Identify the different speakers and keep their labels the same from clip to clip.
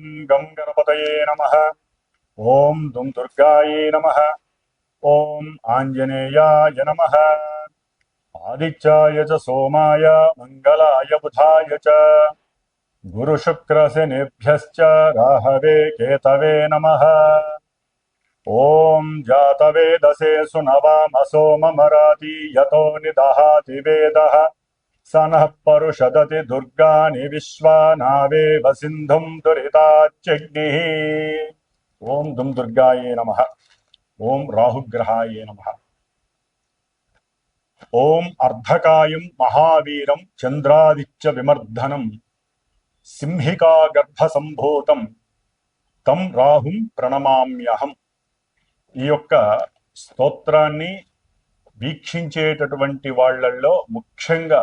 Speaker 1: ఓం గం గణపతయే నమ ఓం దుం దుర్గాయే నమ ఓం ఆంజనేయాయ నమ ఆదిత్యాయ చ సోమాయ మంగళాయ బుధాయ చ గురుశుక్రశనిభ్యశ్చ రాహవే కేతవే నమః ఓం జాతవేదసే సునవామసో మమరాతి యతో నిదహాతి వేదః స పరుషదతి దుర్గాని విశ్వానావేవ సింధుం దురితాచ్యగ్నిః ఓం దుం దుర్గాయే నమః ఓం రాహుగ్రహాయే నమః ఓం అర్ధకాయం మహావీరం చంద్రాదిత్య విమర్ధనం సింహికా గర్భ తం రాహుం ప్రణమామ్యహం ఈ యొక్క స్తోత్రాన్ని వీక్షించేటటువంటి వాళ్ళల్లో ముఖ్యంగా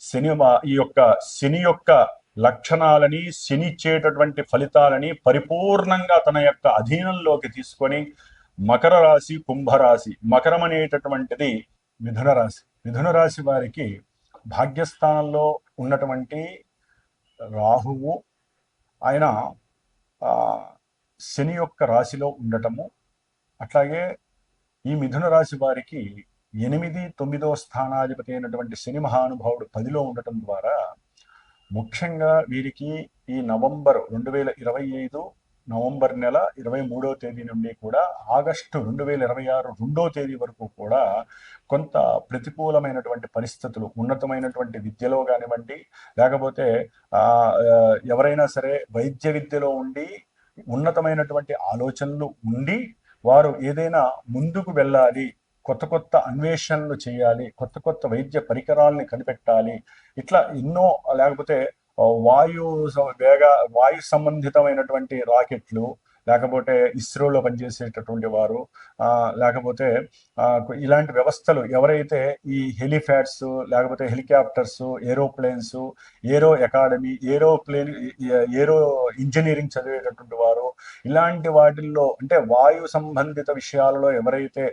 Speaker 1: శని ఈ యొక్క శని యొక్క లక్షణాలని శనిచ్చేటటువంటి ఫలితాలని పరిపూర్ణంగా తన యొక్క అధీనంలోకి తీసుకొని మకర రాశి కుంభరాశి మకరం అనేటటువంటిది మిథున రాశి. మిథున రాశి వారికి భాగ్యస్థానంలో ఉన్నటువంటి రాహువు ఆయన శని యొక్క రాశిలో ఉండటము అట్లాగే ఈ మిథున రాశి వారికి ఎనిమిది తొమ్మిదో స్థానాధిపతి అయినటువంటి శని మహానుభావుడు పదిలో ఉండటం ద్వారా ముఖ్యంగా వీరికి ఈ నవంబర్ రెండు వేల ఇరవై ఐదు నవంబర్ నెల ఇరవై మూడో తేదీ నుండి కూడా ఆగస్టు రెండు వేల ఇరవై ఆరు రెండో తేదీ వరకు కూడా కొంత ప్రతికూలమైనటువంటి పరిస్థితులు ఉన్నతమైనటువంటి విద్యలో కానివ్వండి లేకపోతే ఎవరైనా సరే వైద్య విద్యలో ఉండి ఉన్నతమైనటువంటి ఆలోచనలు ఉండి వారు ఏదైనా ముందుకు వెళ్ళాలి కొత్త కొత్త అన్వేషణలు చేయాలి కొత్త కొత్త వైద్య పరికరాలని కనిపెట్టాలి ఇట్లా ఎన్నో లేకపోతే వాయు వేగ వాయు సంబంధితమైనటువంటి రాకెట్లు లేకపోతే ఇస్రోలో పనిచేసేటటువంటి వారు లేకపోతే ఇలాంటి వ్యవస్థలు ఎవరైతే ఈ హెలిఫాడ్స్ లేకపోతే helicopters aeroplanes aero academy aeroplane aero engineering చదివేటటువంటి వారు ఇలాంటి వాటిల్లో అంటే వాయు సంబంధిత విషయాలలో ఎవరైతే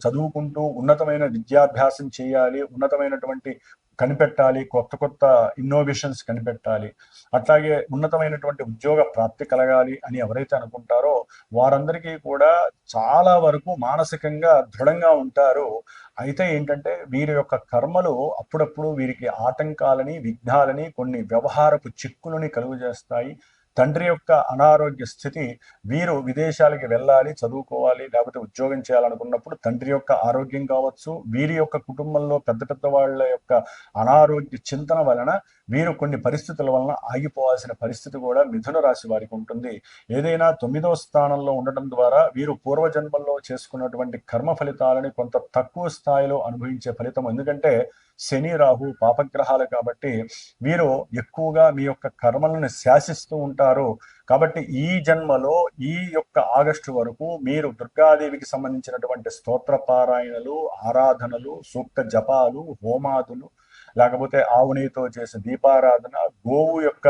Speaker 1: చదువుకుంటూ ఉన్నతమైన విద్యాభ్యాసం చేయాలి ఉన్నతమైనటువంటి కనిపెట్టాలి కొత్త కొత్త ఇన్నోవేషన్స్ కనిపెట్టాలి అట్లాగే ఉన్నతమైనటువంటి ఉద్యోగ ప్రాప్తి కలగాలి అని ఎవరైతే అనుకుంటారో వారందరికీ కూడా చాలా వరకు మానసికంగా దృఢంగా ఉంటారు. అయితే ఏంటంటే వీరి యొక్క కర్మలు అప్పుడప్పుడు వీరికి ఆటంకాలని విఘ్నాలని కొన్ని వ్యవహారపు చిక్కులని కలుగు చేస్తాయి తండ్రి యొక్క అనారోగ్య స్థితి వీరు విదేశాలకి వెళ్ళాలి చదువుకోవాలి లేకపోతే ఉద్యోగం చేయాలనుకున్నప్పుడు తండ్రి యొక్క ఆరోగ్యం కావచ్చు వీరి యొక్క కుటుంబంలో పెద్ద పెద్ద వాళ్ళ యొక్క అనారోగ్య చింతన వలన మీరు కొన్ని పరిస్థితుల వలన ఆగిపోవాల్సిన పరిస్థితి కూడా మిథున రాశి వారికి ఉంటుంది. ఏదైనా తొమ్మిదవ స్థానంలో ఉండటం ద్వారా వీరు పూర్వజన్మల్లో చేసుకున్నటువంటి కర్మ ఫలితాలని కొంత తక్కువ స్థాయిలో అనుభవించే ఫలితం. ఎందుకంటే శని రాహు పాపగ్రహాలు కాబట్టి వీరు ఎక్కువగా మీ యొక్క కర్మలను శాసిస్తూ ఉంటారు. కాబట్టి ఈ జన్మలో ఈ యొక్క ఆగస్టు వరకు మీరు దుర్గాదేవికి సంబంధించినటువంటి స్తోత్ర పారాయణలు ఆరాధనలు సూక్త జపాలు హోమాదులు లేకపోతే ఆవు నెయ్యితో చేసే దీపారాధన గోవు యొక్క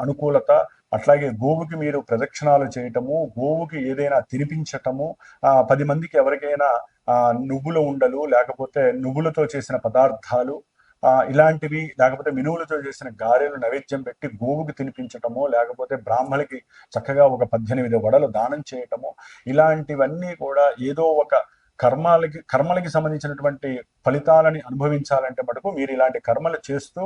Speaker 1: అనుకూలత అట్లాగే గోవుకి మీరు ప్రదక్షిణాలు చేయటము గోవుకి ఏదైనా తినిపించటము ఆ పది మందికి ఎవరికైనా ఆ నువ్వుల ఉండలు లేకపోతే నువ్వులతో చేసిన పదార్థాలు ఆ ఇలాంటివి లేకపోతే మినువులతో చేసిన గారెలు నైవేద్యం పెట్టి గోవుకి తినిపించటము లేకపోతే బ్రాహ్మణికి చక్కగా ఒక పద్దెనిమిది వడలు దానం చేయటము ఇలాంటివన్నీ కూడా ఏదో ఒక కర్మాలకి కర్మలకి సంబంధించినటువంటి ఫలితాలని అనుభవించాలంటే మటుకు మీరు ఇలాంటి కర్మలు చేస్తూ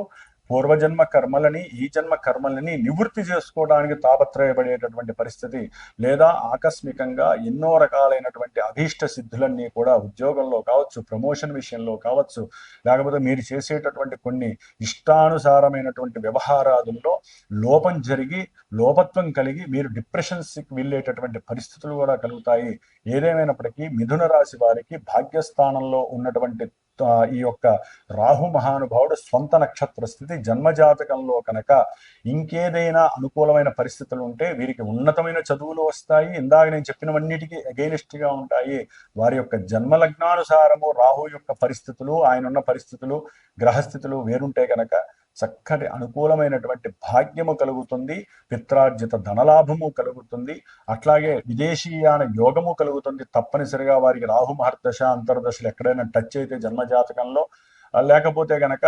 Speaker 1: పూర్వజన్మ కర్మలని ఈ జన్మ కర్మలని నివృత్తి చేసుకోవడానికి తాపత్రయపడేటటువంటి పరిస్థితి లేదా ఆకస్మికంగా ఎన్నో రకాలైనటువంటి అభీష్ట సిద్ధులన్నీ కూడా ఉద్యోగంలో కావచ్చు ప్రమోషన్ విషయంలో కావచ్చు లేకపోతే మీరు చేసేటటువంటి కొన్ని ఇష్టానుసారమైనటువంటి వ్యవహారాదుల్లో లోపం జరిగి లోపత్వం కలిగి మీరు డిప్రెషన్స్కి వెళ్ళేటటువంటి పరిస్థితులు కూడా కలుగుతాయి. ఏదేమైనప్పటికీ మిథున రాశి వారికి భాగ్యస్థానంలో ఉన్నటువంటి ఈ యొక్క రాహు మహానుభావుడు స్వంత నక్షత్ర స్థితి జన్మజాతకంలో కనుక ఇంకేదైనా అనుకూలమైన పరిస్థితులు ఉంటే వీరికి ఉన్నతమైన చదువులు వస్తాయి. ఇందాక నేను చెప్పినవన్నిటికీ against ఉంటాయి. వారి యొక్క జన్మ లగ్నానుసారము రాహు యొక్క పరిస్థితులు ఆయన ఉన్న పరిస్థితులు గ్రహస్థితులు వేరుంటే కనుక చక్కటి అనుకూలమైనటువంటి భాగ్యము కలుగుతుంది పిత్రార్జిత ధనలాభము కలుగుతుంది అట్లాగే విదేశీయాన యోగము కలుగుతుంది. తప్పనిసరిగా వారికి రాహు మహర్దశ అంతర్దశలు ఎక్కడైనా టచ్ అయితే జన్మజాతకంలో లేకపోతే గనక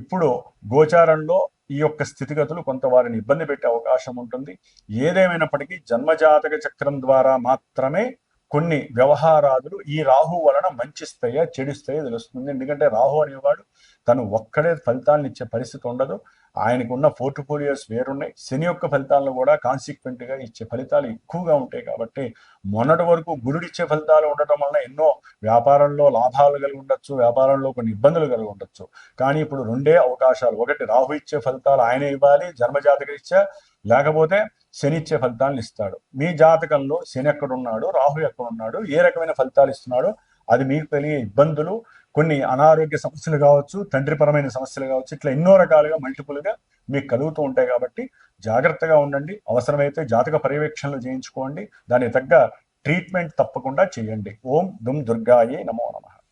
Speaker 1: ఇప్పుడు గోచారంలో ఈ యొక్క స్థితిగతులు కొంత వారిని ఇబ్బంది పెట్టే అవకాశం ఉంటుంది. ఏదేమైనప్పటికీ జన్మజాతక చక్రం ద్వారా మాత్రమే కొన్ని వ్యవహారాదులు ఈ రాహు వలన మంచిస్తాయా చెడిస్తాయా తెలుస్తుంది. ఎందుకంటే రాహు అనేవాడు తను ఒక్కడే ఫలితాలను ఇచ్చే పరిస్థితి ఉండదు. ఆయనకు ఉన్న పోర్ట్ఫోలియోస్ వేరున్నాయి. శని యొక్క ఫలితాలను కూడా కాన్సిక్వెంట్గా ఇచ్చే ఫలితాలు ఎక్కువగా ఉంటాయి కాబట్టి మొన్నటి వరకు గురుడిచ్చే ఫలితాలు ఉండటం వలన ఎన్నో వ్యాపారంలో లాభాలు కలిగి ఉండొచ్చు వ్యాపారంలో కొన్ని ఇబ్బందులు కలిగి ఉండొచ్చు. కానీ ఇప్పుడు రెండే అవకాశాలు. ఒకటి రాహు ఇచ్చే ఫలితాలు ఆయన ఇవ్వాలి జన్మజాతక ఇచ్చా లేకపోతే శని ఇచ్చే ఫలితాలను ఇస్తాడు. మీ జాతకంలో శని ఎక్కడున్నాడు రాహు ఎక్కడున్నాడు ఏ రకమైన ఫలితాలు ఇస్తున్నాడో అది మీకు కలిగే ఇబ్బందులు కొన్ని అనారోగ్య సమస్యలు కావచ్చు తండ్రిపరమైన సమస్యలు కావచ్చు ఇట్లా ఎన్నో రకాలుగా మల్టిపుల్గా మీకు కలుగుతూ ఉంటాయి కాబట్టి జాగ్రత్తగా ఉండండి. అవసరమైతే జాతక పర్యవేక్షణలు చేయించుకోండి. దానికి తగ్గ ట్రీట్మెంట్ తప్పకుండా చేయండి. ఓం దుమ్ దుర్గాయే నమో నమః.